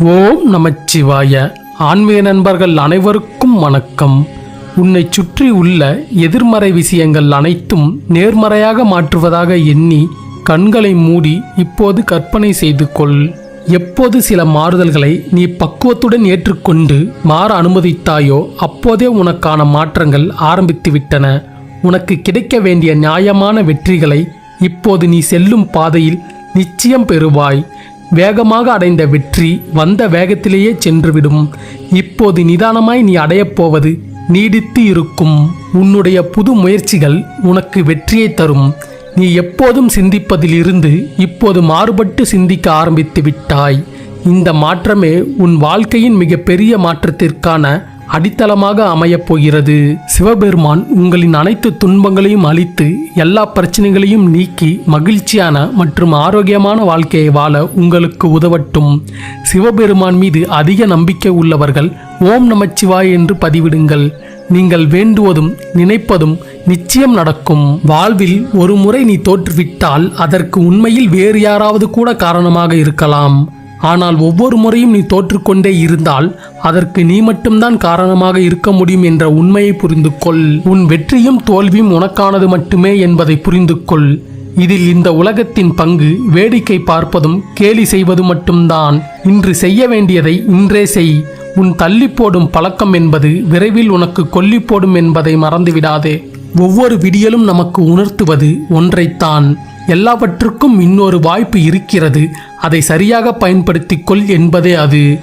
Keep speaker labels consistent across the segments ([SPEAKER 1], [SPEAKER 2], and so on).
[SPEAKER 1] ஓம் நமச்சிவாய. ஆன்மீக நண்பர்கள் அனைவருக்கும் வணக்கம். உன்னை சுற்றி உள்ள எதிர்மறை விஷயங்கள் அனைத்தும் நேர்மறையாக மாற்றுவதாக எண்ணி கண்களை மூடி இப்போது கற்பனை செய்து கொள். எப்போது சில மாறுதல்களை நீ பக்குவத்துடன் ஏற்றுக்கொண்டு மாற அனுமதித்தாயோ அப்போதே உனக்கான மாற்றங்கள் ஆரம்பித்துவிட்டன உனக்கு கிடைக்க வேண்டிய நியாயமான வெற்றிகளை இப்போது நீ செல்லும் பாதையில் நிச்சயம் பெறுவாய். வேகமாக அடைந்த வெற்றி வந்த வேகத்திலேயே சென்றுவிடும். இப்போது நிதானமாய் நீ அடையப் போவது நீடித்து இருக்கும். உன்னுடைய புது முயற்சிகள் உனக்கு வெற்றியை தரும். நீ எப்போதும் சிந்திப்பதிலிருந்து இப்போது மாறுபட்டு சிந்திக்க ஆரம்பித்து விட்டாய் இந்த மாற்றமே உன் வாழ்க்கையின் மிகப்பெரிய மாற்றத்திற்கான அடித்தளமாக அமையப் போகிறது. சிவபெருமான் உங்களின் அனைத்து துன்பங்களையும் அழித்து எல்லா பிரச்சனைகளையும் நீக்கி மகிழ்ச்சியான மற்றும் ஆரோக்கியமான வாழ்க்கையை வாழ உங்களுக்கு உதவட்டும். சிவபெருமான் மீது அதிக நம்பிக்கை உள்ளவர்கள் ஓம் நமச்சிவாய் என்று பதிவிடுங்கள். நீங்கள் வேண்டுவதும் நினைப்பதும் நிச்சயம் நடக்கும். வாழ்வில் ஒரு முறை நீ தோற்றுவிட்டால் அதற்கு உண்மையில் வேறு யாராவது கூட காரணமாக இருக்கலாம். ஆனால் ஒவ்வொரு முறையும் நீ தோற்றுக்கொண்டே இருந்தால் அதற்கு நீ மட்டும்தான் காரணமாக இருக்க முடியும் என்ற உண்மையை புரிந்து கொள். உன் வெற்றியும் தோல்வியும் உனக்கானது மட்டுமே என்பதை புரிந்து கொள். இதில் இந்த உலகத்தின் பங்கு வேடிக்கை பார்ப்பதும் கேலி செய்வது மட்டும்தான். இன்று செய்ய வேண்டியதை இன்றே செய். உன் தள்ளி போடும் பழக்கம் என்பது விரைவில் உனக்கு கொல்லி போடும் என்பதை மறந்துவிடாதே. ஒவ்வொரு விடியலும் நமக்கு உணர்த்துவது ஒன்றைத்தான். எல்லாவற்றுக்கும் இன்னொரு வாய்ப்பு இருக்கிறது. அதை சரியாக பயன்படுத்திக்கொள் என்பதே அது.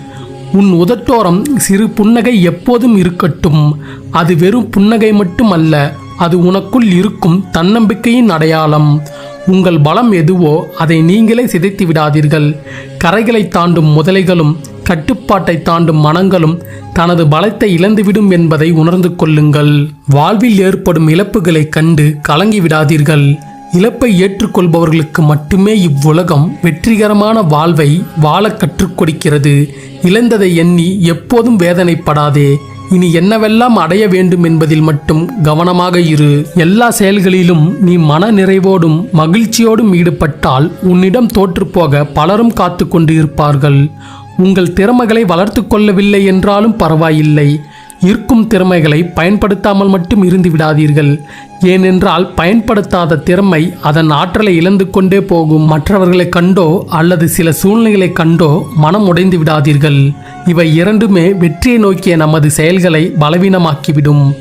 [SPEAKER 1] உன் உதட்டோரம் சிறு புன்னகை எப்போதும் இருக்கட்டும். அது வெறும் புன்னகை மட்டும் அல்ல அது உனக்குள் இருக்கும் தன்னம்பிக்கையின் அடையாளம். உங்கள் பலம் எதுவோ அதை நீங்களே சிதைத்து விடாதீர்கள். கரைகளை தாண்டும் முதலைகளும் கட்டுப்பாட்டை தாண்டும் மனங்களும் தனது பலத்தை இழந்துவிடும் என்பதை உணர்ந்து கொள்ளுங்கள். வாழ்வில் ஏற்படும் இழப்புகளைக் கண்டு கலங்கி விடாதீர்கள். இழப்பை ஏற்றுக்கொள்பவர்களுக்கு மட்டுமே இவ்வுலகம் வெற்றிகரமான வாழ்வை வாழ கற்றுக் கொடுக்கிறது. இழந்ததை எண்ணி எப்போதும் வேதனைப்படாதே. இனி என்னவெல்லாம் அடைய வேண்டும் என்பதில் மட்டும் கவனமாக இரு. எல்லா செயல்களிலும் நீ மன நிறைவோடும் மகிழ்ச்சியோடும் ஈடுபட்டால் உன்னிடம் தோற்றுப்போக பலரும் காத்து கொண்டு இருப்பார்கள் உங்கள் திறமைகளை வளர்த்து கொள்ளவில்லை என்றாலும் பரவாயில்லை. இருக்கும் திறமைகளை பயன்படுத்தாமல் மட்டும் இருந்து விடாதீர்கள். ஏனென்றால் பயன்படுத்தாத திறமை அதன் ஆற்றலை இழந்து கொண்டே போகும். மற்றவர்களை கண்டோ அல்லது சில சூழ்நிலைகளை கண்டோ மனம் உடைந்து விடாதீர்கள். இவை இரண்டுமே வெற்றியை நோக்கிய நமது செயல்களை பலவீனமாக்கிவிடும்.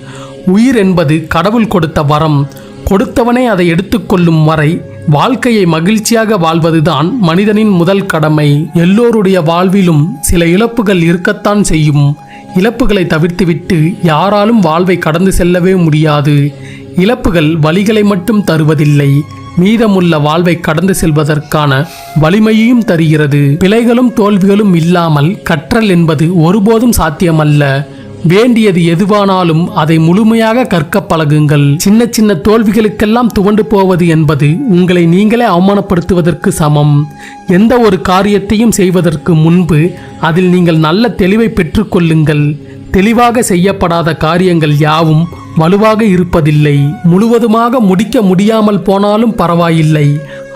[SPEAKER 1] உயிர் என்பது கடவுள் கொடுத்த வரம். கொடுத்தவனே அதை எடுத்துக்கொள்ளும் வரை வாழ்க்கையை மகிழ்ச்சியாக வாழ்வதுதான் மனிதனின் முதல் கடமை. எல்லோருடைய வாழ்விலும் சில இழப்புகள் இருக்கத்தான் செய்யும். இழப்புகளை தவிர்த்துவிட்டு யாராலும் வாழ்வை கடந்து செல்லவே முடியாது. இழப்புகள் வழிகளை மட்டும் தருவதில்லை. மீதமுள்ள வாழ்வை கடந்து செல்வதற்கான வலிமையையும் தருகிறது. பிழைகளும் தோல்விகளும் இல்லாமல் கற்றல் என்பது ஒருபோதும் சாத்தியமல்ல. வேண்டியது எதுவானாலும் அதை முழுமையாக கற்க பழகுங்கள். சின்ன சின்ன தோல்விகளுக்கெல்லாம் துவண்டு போவது என்பது உங்களை நீங்களே அவமானப்படுத்துவதற்கு சமம். எந்த ஒரு காரியத்தையும் செய்வதற்கு முன்பு அதில் நீங்கள் நல்ல தெளிவை பெற்றுக்கொள்ளுங்கள் தெளிவாக செய்யப்படாத காரியங்கள் யாவும் வலுவாக இருப்பதில்லை. முழுவதுமாக முடிக்க முடியாமல் போனாலும் பரவாயில்லை.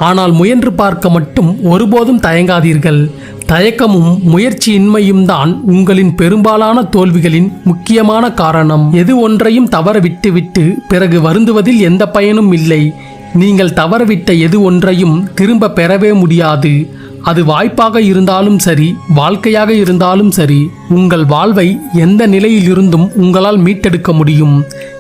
[SPEAKER 1] ஆனால் முயன்று பார்க்க மட்டும் ஒருபோதும் தயங்காதீர்கள். தயக்கமும் முயற்சியின்மையும் தான் உங்களின் பெரும்பாலான தோல்விகளின் முக்கியமான காரணம். எது ஒன்றையும் தவற விட்டுவிட்டு பிறகு வருந்துவதில் எந்த பயனும் இல்லை. நீங்கள் தவறவிட்ட எது ஒன்றையும் திரும்ப பெறவே முடியாது. அது வாய்ப்பாக இருந்தாலும் சரி வாழ்க்கையாக இருந்தாலும் சரி உங்கள் வாழ்வை எந்த நிலையிலிருந்தும் உங்களால் மீட்டெடுக்க முடியும்.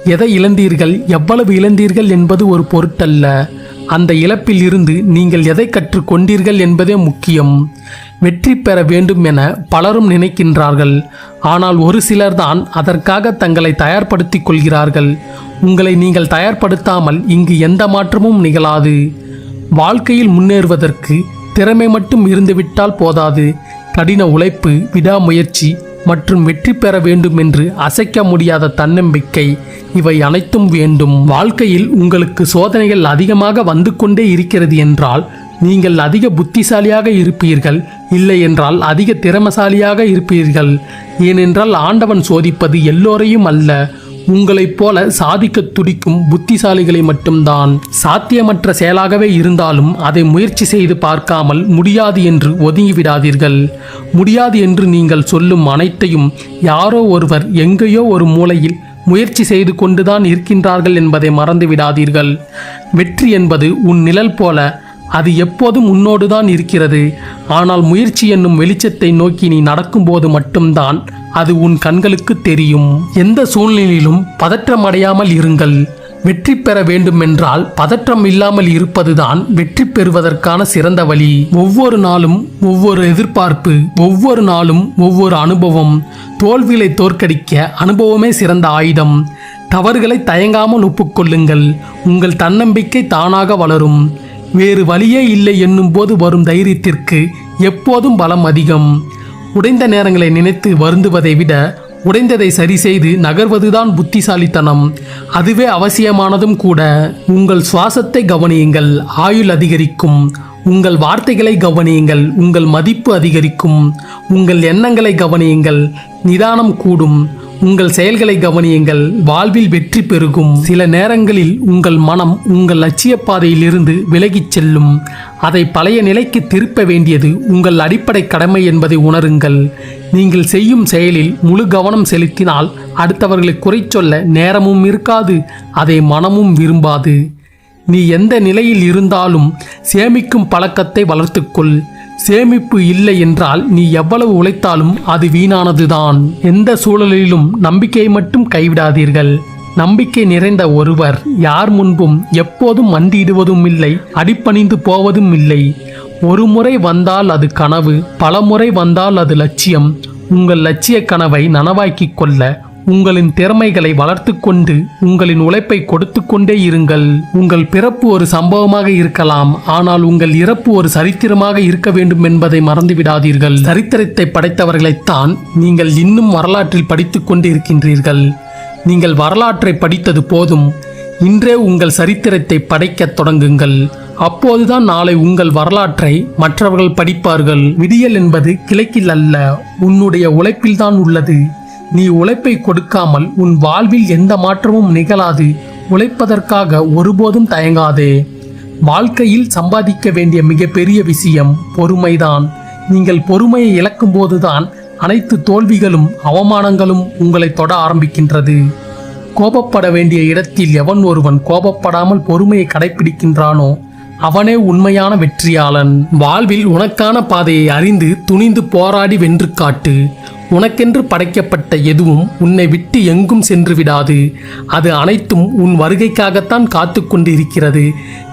[SPEAKER 1] எதை இழந்தீர்கள்? எவ்வளவு இழந்தீர்கள் என்பது ஒரு பொருட்டல்ல. அந்த இழப்பில் இருந்து நீங்கள் எதை கற்றுக்கொண்டீர்கள் என்பதே முக்கியம். வெற்றி பெற வேண்டும் என பலரும் நினைக்கின்றார்கள். ஆனால் ஒரு சிலர்தான் அதற்காக தங்களை தயார்படுத்திக் கொள்கிறார்கள். உங்களை நீங்கள் தயார்படுத்தாமல் இங்கு எந்த மாற்றமும் நிகழாது. வாழ்க்கையில் முன்னேறுவதற்கு திறமை மட்டும் இருந்துவிட்டால் போதாது. கடின உழைப்பு விடாமுயற்சி மற்றும் வெற்றி பெற வேண்டும் என்று அசைக்க முடியாத தன்னம்பிக்கை. இவை அனைத்தும் வேண்டும். வாழ்க்கையில் உங்களுக்கு சோதனைகள் அதிகமாக வந்து கொண்டே இருக்கிறது என்றால் நீங்கள் அதிக புத்திசாலியாக இருப்பீர்கள். இல்லை என்றால் அதிக திறமசாலியாக இருப்பீர்கள். ஏனென்றால் ஆண்டவன் சோதிப்பது எல்லோரையும் அல்ல. உங்களைப் போல சாதிக்க துடிக்கும் புத்திசாலிகளை மட்டும்தான். சாத்தியமற்ற செயலாகவே இருந்தாலும் அதை முயற்சி செய்து பார்க்காமல் முடியாது என்று ஒதுங்கிவிடாதீர்கள். முடியாது என்று நீங்கள் சொல்லும் அனைத்தையும் யாரோ ஒருவர் எங்கேயோ ஒரு மூலையில் முயற்சி செய்து கொண்டுதான் இருக்கின்றார்கள் என்பதை மறந்து விடாதீர்கள் வெற்றி என்பது உன் நிழல் போல அது எப்போதும் உன்னோடுதான் இருக்கிறது. ஆனால் முயற்சி என்னும் வெளிச்சத்தை நோக்கி நீ நடக்கும்போது மட்டும்தான் அது உன் கண்களுக்கு தெரியும். எந்த சூழ்நிலையிலும் பதற்றம் அடையாமல் இருங்கள். வெற்றி பெற வேண்டுமென்றால் பதற்றம் இல்லாமல் இருப்பதுதான் வெற்றி பெறுவதற்கான சிறந்த வழி. ஒவ்வொரு நாளும் ஒவ்வொரு எதிர்பார்ப்பு ஒவ்வொரு நாளும் ஒவ்வொரு அனுபவம். தோல்விகளை தோற்கடிக்க அனுபவமே சிறந்த ஆயுதம். தவறுகளை தயங்காமல் ஒப்புக்கொள்ளுங்கள். உங்கள் தன்னம்பிக்கை தானாக வளரும். வேறு வழியே இல்லை என்னும் போது வரும் தைரியத்திற்கு எப்போதும் பலம் அதிகம். உடைந்த நேரங்களை நினைத்து வருந்துவதை விட உடைந்ததை சரி செய்து நகர்வதுதான் புத்திசாலித்தனம். அதுவே அவசியமானதும் கூட. உங்கள் சுவாசத்தை கவனியுங்கள் ஆயுள் அதிகரிக்கும். உங்கள் வார்த்தைகளை கவனியுங்கள் உங்கள் மதிப்பு அதிகரிக்கும். உங்கள் எண்ணங்களை கவனியுங்கள் நிதானம் கூடும். உங்கள் செயல்களை கவனியுங்கள். வாழ்வில் வெற்றி பெருகும். சில நேரங்களில் உங்கள் மனம் உங்கள் லட்சிய பாதையிலிருந்து விலகிச் செல்லும். அதை பழைய நிலைக்கு திருப்ப வேண்டியது உங்கள் அடிப்படை கடமை என்பதை உணருங்கள். நீங்கள் செய்யும் செயலில் முழு கவனம் செலுத்தினால் அடுத்தவர்களை குறை சொல்ல நேரமும் இருக்காது அதை மனமும் விரும்பாது. நீ எந்த நிலையில் இருந்தாலும் சேமிக்கும் பழக்கத்தை வளர்த்துக்கொள். சேமிப்பு இல்லை என்றால் நீ எவ்வளவு உழைத்தாலும் அது வீணானதுதான். எந்த சூழலிலும் நம்பிக்கையை மட்டும் கைவிடாதீர்கள். நம்பிக்கை நிறைந்த ஒருவர் யார் முன்பும் எப்போதும் மண்டியிடுவதும் இல்லை அடிப்பணிந்து போவதும் இல்லை. ஒரு முறை வந்தால் அது கனவு பல முறை வந்தால் அது லட்சியம். உங்கள் லட்சிய கனவை நனவாக்கிக் கொள்ள உங்களின் திறமைகளை வளர்த்து கொண்டு உங்களின் உழைப்பை கொடுத்து கொண்டே இருங்கள். உங்கள் பிறப்பு ஒரு சம்பவமாக இருக்கலாம். ஆனால் உங்கள் இறப்பு ஒரு சரித்திரமாக இருக்க வேண்டும் என்பதை மறந்து விடாதீர்கள் சரித்திரத்தை படைத்தவர்களைத்தான் நீங்கள் இன்னும் வரலாற்றில் படித்துக் கொண்டு இருக்கின்றீர்கள். நீங்கள் வரலாற்றை படித்தது போதும். இன்றே உங்கள் சரித்திரத்தை படைக்கத் தொடங்குங்கள். அப்போதுதான் நாளை உங்கள் வரலாற்றை மற்றவர்கள் படிப்பார்கள். விடியல் என்பது கிழக்கில் அல்ல உன்னுடைய உழைப்பில்தான் உள்ளது. நீ உழைப்பை கொடுக்காமல் உன் வாழ்வில் எந்த மாற்றமும் நிகழாது. உழைப்பதற்காக ஒருபோதும் தயங்காதே. வாழ்க்கையில் சம்பாதிக்க வேண்டிய மிகப்பெரிய விஷயம் பொறுமைதான். நீங்கள் பொறுமையை இழக்கும் போதுதான் அனைத்து தோல்விகளும் அவமானங்களும் உங்களை தொட ஆரம்பிக்கின்றது. கோபப்பட வேண்டிய இடத்தில் எவன் ஒருவன் கோபப்படாமல் பொறுமையை கடைபிடிக்கின்றானோ அவனே உண்மையான வெற்றியாளன். வாழ்வில் உனக்கான பாதையை அறிந்து துணிந்து போராடி வென்று காட்டு. உனக்கென்று படைக்கப்பட்ட எதுவும் உன்னை விட்டு எங்கும் சென்று விடாது. அது அனைத்தும் உன் வருகைக்காகத்தான் காத்து கொண்டு இருக்கிறது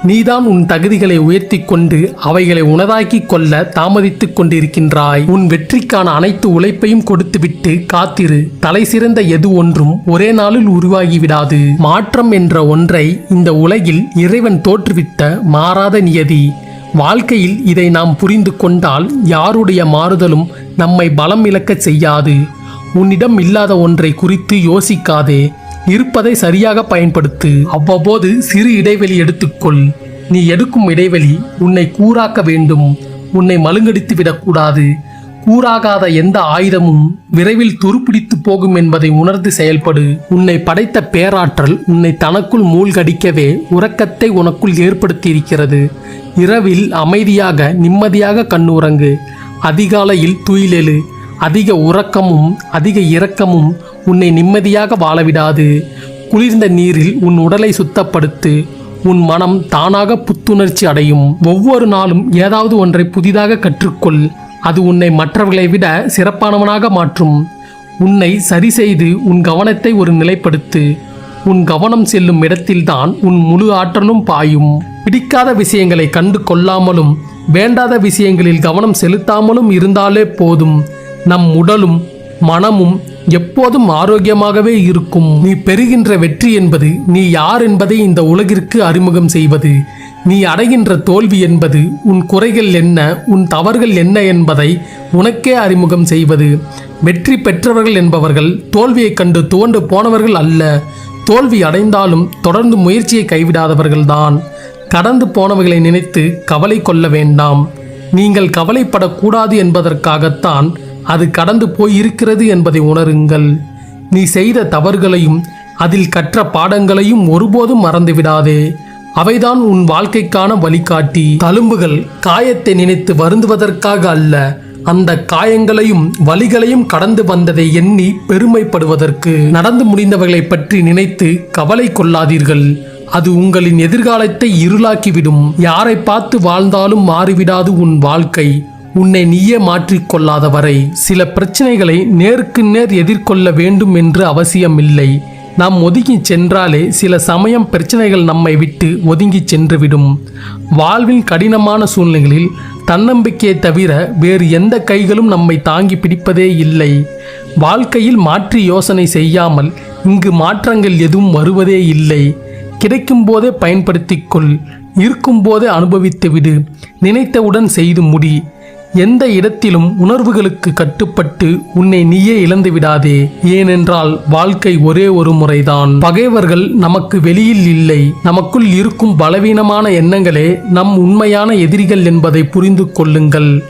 [SPEAKER 1] நீதான் உன் தகுதிகளை உயர்த்தி கொண்டு அவைகளை உனதாக்கிக் கொள்ள தாமதித்துக் கொண்டிருக்கின்றாய். உன் வெற்றிக்கான அனைத்து உழைப்பையும் கொடுத்துவிட்டு காத்திரு. தலை சிறந்த எது ஒன்றும் ஒரே நாளில் உருவாகிவிடாது மாற்றம் என்ற ஒன்றை இந்த உலகில் இறைவன் தோற்றுவித்த மாறாத நியதி. வாழ்க்கையில் இதை நாம் புரிந்து கொண்டால் யாருடைய மாறுதலும் நம்மை பலம் இழக்கச் செய்யாது. உன்னிடம் இல்லாத ஒன்றை குறித்து யோசிக்காதே. இருப்பதை சரியாக பயன்படுத்து. அவ்வப்போது சிறு இடைவெளி எடுத்துக்கொள். நீ எடுக்கும் இடைவெளி உன்னை கூறாக்க வேண்டும். உன்னை மழுங்கடித்து விடக்கூடாது கூறாகாத எந்த ஆயுதமும் விரைவில் துருப்பிடித்து போகும் என்பதை உணர்ந்து செயல்படு. உன்னை படைத்த பேராற்றல் உன்னை தனக்குள் மூழ்கடிக்கவே உறக்கத்தை உனக்குள் ஏற்படுத்தியிருக்கிறது. இரவில் அமைதியாக நிம்மதியாக கண்ணுறங்கு. அதிகாலையில் துயிலெழு. அதிக உறக்கமும் அதிக இரக்கமும் உன்னை நிம்மதியாக வாழவிடாது. குளிர்ந்த நீரில் உன் உடலை சுத்தப்படுத்து. உன் மனம் தானாக புத்துணர்ச்சி அடையும். ஒவ்வொரு நாளும் ஏதாவது ஒன்றை புதிதாக கற்றுக்கொள். அது உன்னை மற்றவர்களை விட சிறப்பானவனாக மாற்றும். உன்னை சரி செய்து உன் கவனத்தை ஒரு நிலைப்படுத்து. உன் கவனம் செல்லும் இடத்தில்தான் உன் முழு ஆற்றலும் பாயும். பிடிக்காத விஷயங்களை கண்டு கொள்ளாமலும் வேண்டாத விஷயங்களில் கவனம் செலுத்தாமலும் இருந்தாலே போதும். நம் உடலும் மனமும் எப்போதும் ஆரோக்கியமாகவே இருக்கும். நீ பெறுகின்ற வெற்றி என்பது நீ யார் என்பதை இந்த உலகிற்கு அறிமுகம் செய்வது. நீ அடைகின்ற தோல்வி என்பது உன் குறைகள் என்ன உன் தவறுகள் என்ன என்பதை உனக்கே அறிமுகம் செய்வது. வெற்றி பெற்றவர்கள் என்பவர்கள் தோல்வியைக் கண்டு துவண்டு போனவர்கள் அல்ல. தோல்வி அடைந்தாலும் தொடர்ந்து முயற்சியை கைவிடாதவர்கள்தான். கடந்து போனவர்களை நினைத்து கவலை கொள்ள வேண்டாம். நீங்கள் கவலைப்படக்கூடாது என்பதற்காகத்தான் அது கடந்து போய் இருக்கிறது என்பதை உணருங்கள். நீ செய்த தவறுகளையும் அதில் கற்ற பாடங்களையும் ஒருபோதும் மறந்துவிடாதே. அவைதான் உன் வாழ்க்கைக்கான வழிகாட்டி. தழும்புகள் காயத்தை நினைத்து வருந்துவதற்காக அல்ல அந்த காயங்களையும் வலிகளையும் கடந்து வந்ததை எண்ணி பெருமைப்படுவதற்கு. நடந்து முடிந்தவைகளை பற்றி நினைத்து கவலை கொள்ளாதீர்கள். அது உங்களின் எதிர்காலத்தை இருளாக்கிவிடும். யாரை பார்த்து வாழ்ந்தாலும் மாறிவிடாது உன் வாழ்க்கை. உன்னை நீயே மாற்றிக்கொள்ளாத வரை சில பிரச்சனைகளை நேருக்கு நேர் எதிர்கொள்ள வேண்டும் என்று அவசியமில்லை. நாம் ஒதுங்கி சென்றாலே சில சமயம் பிரச்சனைகள் நம்மை விட்டு ஒதுங்கி சென்றுவிடும். வாழ்வின் கடினமான சூழ்நிலைகளில் தன்னம்பிக்கையை தவிர வேறு எந்த கைகளும் நம்மை தாங்கி பிடிப்பதே இல்லை. வாழ்க்கையில் மாற்றி யோசனை செய்யாமல் இங்கு மாற்றங்கள் எதுவும் வருவதே இல்லை. கிடைக்கும் போதே பயன்படுத்திக் கொள் இருக்கும் போதே அனுபவித்து விடு நினைத்தவுடன் செய்து முடி. எந்த இடத்திலும் உணர்வுகளுக்கு கட்டுப்பட்டு உன்னை நீயே இழந்து விடாதே. ஏனென்றால் வாழ்க்கை ஒரே ஒரு முறைதான். பகைவர்கள் நமக்கு வெளியில் இல்லை. நமக்குள் இருக்கும் பலவீனமான எண்ணங்களே நம் உண்மையான எதிரிகள் என்பதை புரிந்து கொள்ளுங்கள்.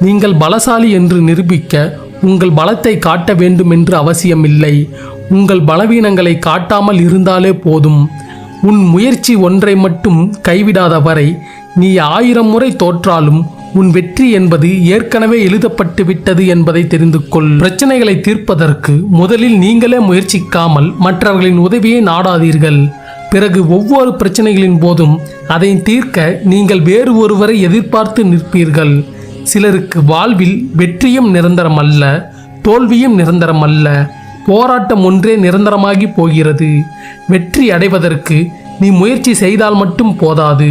[SPEAKER 1] நீங்கள் பலசாலி என்று நிரூபிக்க உங்கள் பலத்தை காட்ட வேண்டும் என்று அவசியமில்லை. உங்கள் பலவீனங்களை காட்டாமல் இருந்தாலே போதும். உன் முயற்சி ஒன்றை மட்டும் கைவிடாத வரை நீ ஆயிரம் முறை தோற்றாலும் உன் வெற்றி என்பது ஏற்கனவே எழுதப்பட்டு விட்டது என்பதை தெரிந்து கொள் பிரச்சனைகளை தீர்ப்பதற்கு முதலில் நீங்களே முயற்சிக்காமல் மற்றவர்களின் உதவியை நாடாதீர்கள். பிறகு ஒவ்வொரு பிரச்சனைகளின் போதும் அதை தீர்க்க நீங்கள் வேறு ஒருவரை எதிர்பார்த்து நிற்பீர்கள். சிலருக்கு வாழ்வில் வெற்றியும் நிரந்தரம் அல்ல தோல்வியும் நிரந்தரம் அல்ல போராட்டம் ஒன்றே நிரந்தரமாகி போகிறது. வெற்றி அடைவதற்கு நீ முயற்சி செய்தால் மட்டும் போதாது.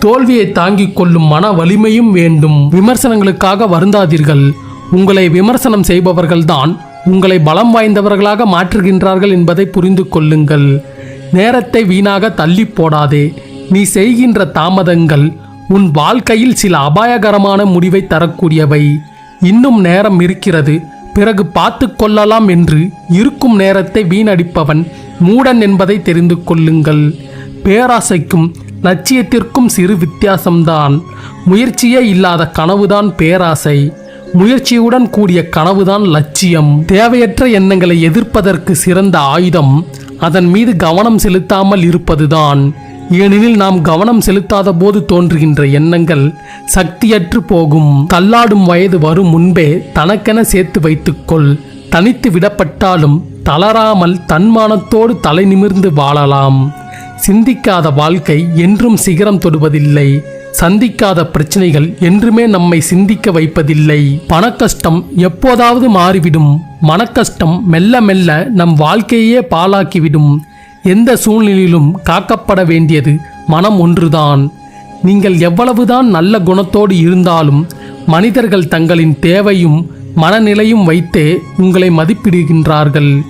[SPEAKER 1] தோல்வியை தாங்கிக் கொள்ளும் மன வலிமையும் வேண்டும். விமர்சனங்களுக்காக வருந்தாதீர்கள். உங்களை விமர்சனம் செய்பவர்கள்தான் உங்களை பலம் வாய்ந்தவர்களாக மாற்றுகின்றார்கள் என்பதை புரிந்து கொள்ளுங்கள். நேரத்தை வீணாக தள்ளி போடாதே. நீ செய்கின்ற தாமதங்கள் உன் வாழ்க்கையில் சில அபாயகரமான முடிவை தரக்கூடியவை. இன்னும் நேரம் இருக்கிறது. பிறகு பார்த்து கொள்ளலாம் என்று இருக்கும் நேரத்தை வீணடிப்பவன் மூடன் என்பதை தெரிந்து கொள்ளுங்கள். பேராசைக்கும் லட்சியத்திற்கும் சிறு வித்தியாசம்தான். முயற்சியே இல்லாத கனவுதான் பேராசை. முயற்சியுடன் கூடிய கனவுதான் லட்சியம். தேவையற்ற எண்ணங்களை எதிர்ப்பதற்கு சிறந்த ஆயுதம். அதன் மீது கவனம் செலுத்தாமல் இருப்பதுதான். ஏனெனில் நாம் கவனம் செலுத்தாத போது தோன்றுகின்ற எண்ணங்கள் சக்தியற்று போகும். தள்ளாடும் வயது வரும் முன்பே தனக்கென சேர்த்து வைத்துக்கொள். தனித்து விடப்பட்டாலும் தளராமல் தன்மானத்தோடு தலை நிமிர்ந்து வாழலாம். சிந்திக்காத வாழ்க்கை என்றும் சிகரம் தொடுவதில்லை. சந்திக்காத பிரச்சனைகள் என்றுமே நம்மை சிந்திக்க வைப்பதில்லை. பணக்கஷ்டம் எப்போதாவது மாறிவிடும். மனக்கஷ்டம் மெல்ல மெல்ல நம் வாழ்க்கையே பாழாக்கிவிடும். எந்த சூழ்நிலையிலும் காக்கப்பட வேண்டியது மனம் ஒன்றுதான். நீங்கள் எவ்வளவுதான் நல்ல குணத்தோடு இருந்தாலும் மனிதர்கள் தங்களின் தேவையும் மனநிலையும் வைத்தே உங்களை மதிப்பிடுகின்றார்கள்.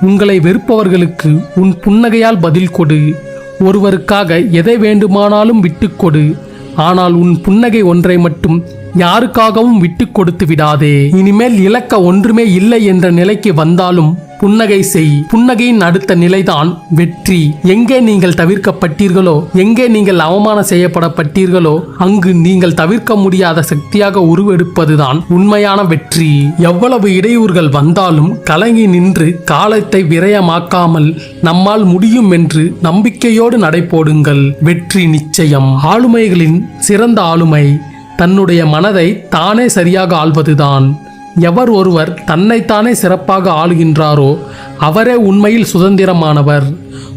[SPEAKER 1] உங்களை வெறுப்பவர்களுக்கு உன் புன்னகையால் பதில் கொடு. ஒருவருக்காக எதை வேண்டுமானாலும் விட்டுக்கொடு ஆனால் உன் புன்னகை ஒன்றை மட்டும் யாருக்காகவும் விட்டு கொடுத்து விடாதே. இனிமேல் இலக்க ஒன்றுமே இல்லை என்ற நிலைக்கு வந்தாலும் புன்னகை செய். புன்னகையின் அடுத்த நிலைதான் வெற்றி. எங்கே நீங்கள் தவிர்க்கப்பட்டீர்களோ எங்கே நீங்கள் அவமானம் செய்யப்படப்பட்டீர்களோ அங்கு நீங்கள் தவிர்க்க முடியாத சக்தியாக உருவெடுப்பதுதான் உண்மையான வெற்றி. எவ்வளவு இடையூறுகள் வந்தாலும் கலங்கி நின்று காலத்தை விரயமாக்காமல் நம்மால் முடியும் என்று நம்பிக்கையோடு நடைபோடுங்கள். வெற்றி நிச்சயம். ஆளுமைகளின் சிறந்த ஆளுமை தன்னுடைய மனதை தானே சரியாக ஆள்வதுதான். எவர் ஒருவர் தன்னைத்தானே சிறப்பாக ஆளுகின்றாரோ அவரே உண்மையில் சுதந்திரமானவர்.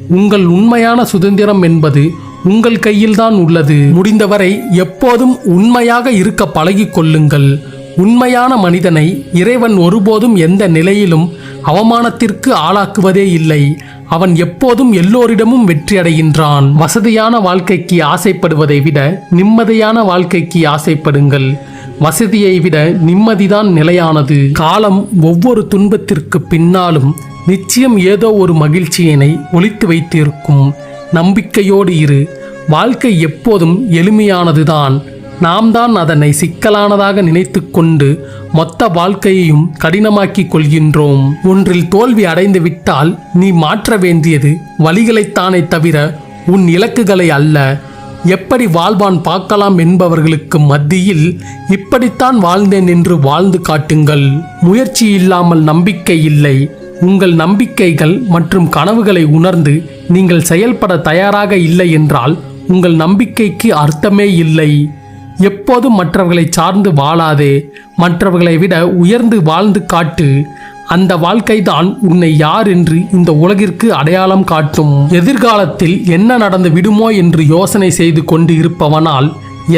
[SPEAKER 1] உங்கள் உண்மையான சுதந்திரம் என்பது உங்கள் கையில்தான் உள்ளது. முடிந்தவரை எப்போதும் உண்மையாக இருக்க பழகி கொள்ளுங்கள். உண்மையான மனிதனை இறைவன் ஒருபோதும் எந்த நிலையிலும் அவமானத்திற்கு ஆளாக்குவதே இல்லை. அவன் எப்போதும் எல்லோரிடமும் வெற்றியடைகின்றான் வசதியான வாழ்க்கைக்கு ஆசைப்படுவதை விட நிம்மதியான வாழ்க்கைக்கு ஆசைப்படுங்கள். வசதியை விட நிம்மதிதான் நிலையானது. காலம் ஒவ்வொரு துன்பத்திற்கு பின்னாலும் நிச்சயம் ஏதோ ஒரு மகிழ்ச்சியினை ஒழித்து வைத்திருக்கும். நம்பிக்கையோடு இரு. வாழ்க்கை எப்போதும் எளிமையானதுதான். நாம் தான் அதனை சிக்கலானதாக நினைத்து கொண்டு மொத்த வாழ்க்கையையும் கடினமாக்கிக் கொள்கின்றோம். ஒன்றில் தோல்வி அடைந்து விட்டால் நீ மாற்ற வேண்டியது வழிகளைத்தானே தவிர உன் இலக்குகளை அல்ல. எப்படி வாழ்வான் பார்க்கலாம் என்பவர்களுக்கு மத்தியில் இப்படித்தான் வாழ்ந்தேன் என்று வாழ்ந்து காட்டுங்கள். முயற்சி இல்லாமல் நம்பிக்கை இல்லை. உங்கள் நம்பிக்கைகள் மற்றும் கனவுகளை உணர்ந்து நீங்கள் செயல்பட தயாராக இல்லை என்றால் உங்கள் நம்பிக்கைக்கு அர்த்தமே இல்லை. எப்போதும் மற்றவர்களை சார்ந்து வாழாதே. மற்றவர்களை விட உயர்ந்து வாழ்ந்து காட்டு. அந்த வாழ்க்கைதான் உன்னை யார் என்று இந்த உலகிற்கு அடையாளம் காட்டும். எதிர்காலத்தில் என்ன நடந்து விடுமோ என்று யோசனை செய்து கொண்டு இருப்பவனால்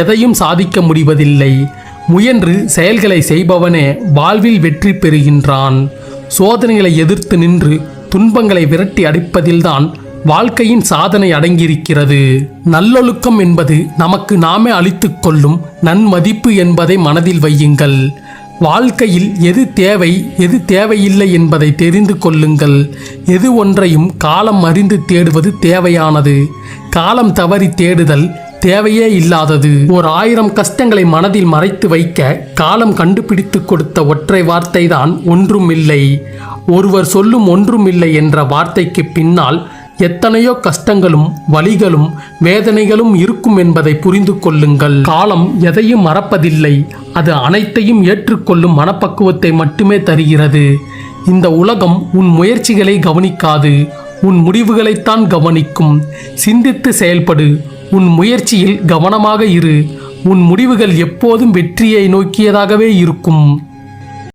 [SPEAKER 1] எதையும் சாதிக்க முடிவதில்லை. முயன்று செயல்களை செய்பவனே வாழ்வில் வெற்றி பெறுகின்றான். சோதனைகளை எதிர்த்து நின்று துன்பங்களை விரட்டி அடிப்பதில்தான் வாழ்க்கையின் சாதனை அடங்கியிருக்கிறது. நல்லொழுக்கம் என்பது நமக்கு நாமே அளித்துக்கொள்ளும் நன்மதிப்பு என்பதை மனதில் வையுங்கள். வாழ்க்கையில் எது தேவை எது தேவையில்லை என்பதை தெரிந்து கொள்ளுங்கள். எது ஒன்றையும் காலம் அறிந்து தேடுவது தேவையானது. காலம் தவறி தேடுதல் தேவையே இல்லாதது. ஓர் ஆயிரம் கஷ்டங்களை மனதில் மறைத்து வைக்க காலம் கண்டுபிடித்து கொடுத்த ஒற்றை வார்த்தை தான் ஒன்றுமில்லை. ஒருவர் சொல்லும் ஒன்றுமில்லை என்ற வார்த்தைக்கு பின்னால் எத்தனையோ கஷ்டங்களும் வலிகளும் வேதனைகளும் இருக்கும் என்பதை புரிந்து கொள்ளுங்கள். காலம் எதையும் மறப்பதில்லை. அது அனைத்தையும் ஏற்றுக்கொள்ளும் மனப்பக்குவத்தை மட்டுமே தருகிறது. இந்த உலகம் உன் முயற்சிகளை கவனிக்காது. உன் முடிவுகளைத்தான் கவனிக்கும். சிந்தித்து செயல்படு. உன் முயற்சியில் கவனமாக இரு. உன் முடிவுகள் எப்போதும் வெற்றியை நோக்கியதாகவே இருக்கும்.